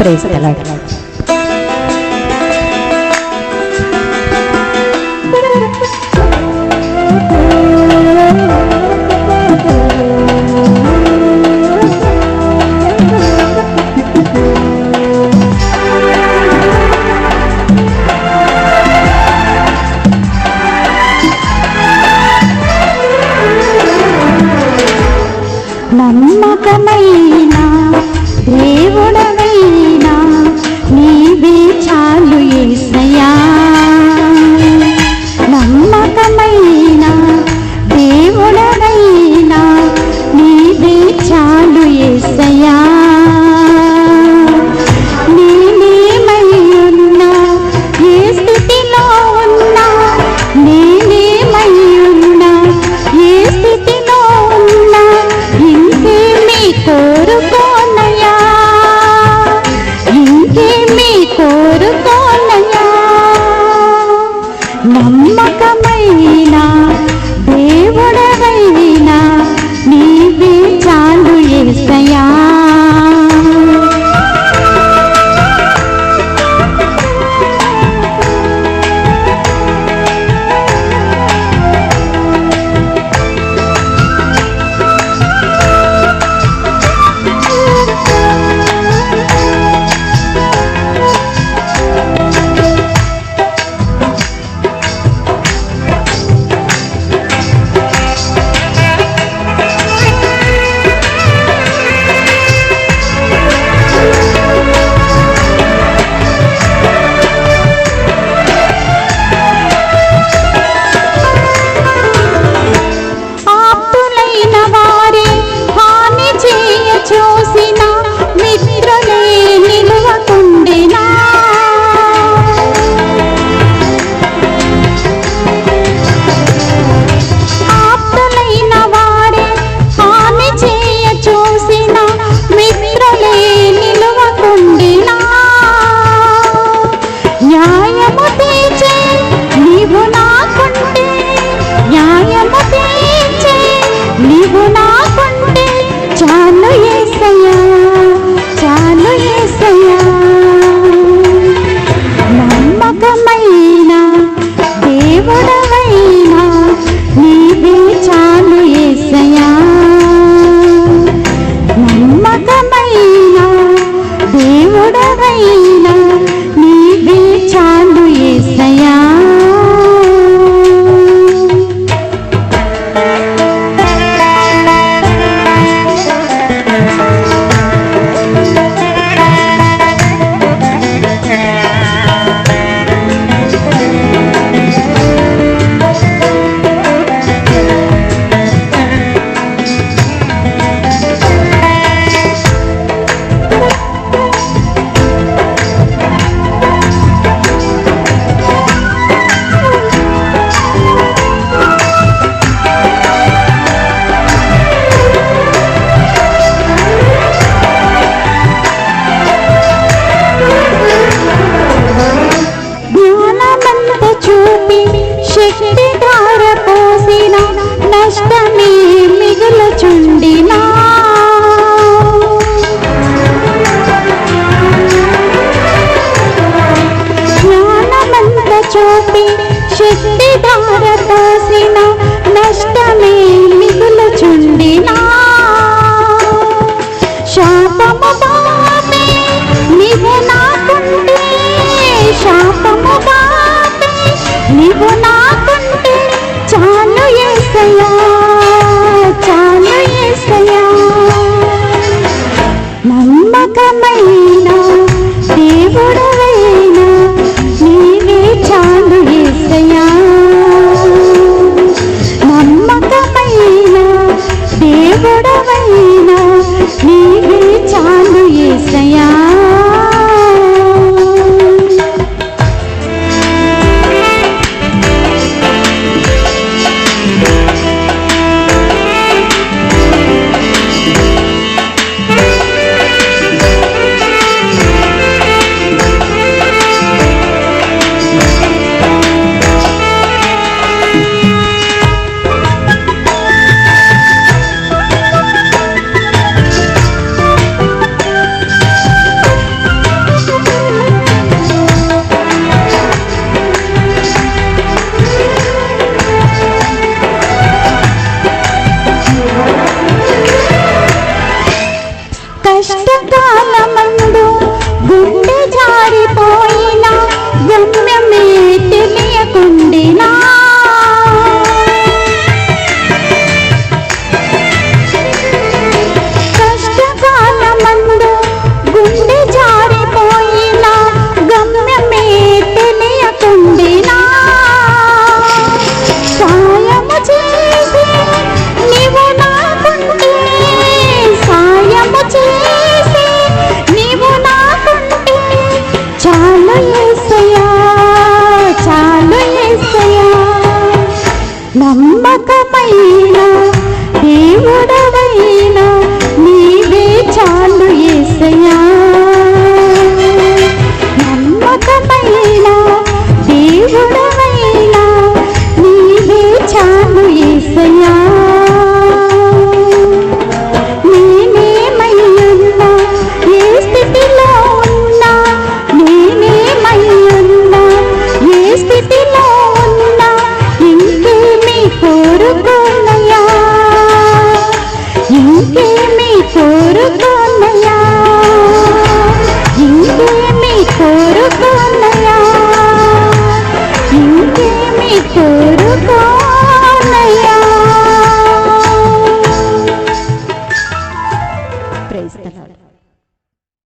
ప్రేస్తలాడు చుండి ధార పోసిన నష్టమే మిగుల చుండినా శాపము బాపే నీవు నాకుంటే శాపము బాపే నీవు నాకుంటే చాలు ఏసయా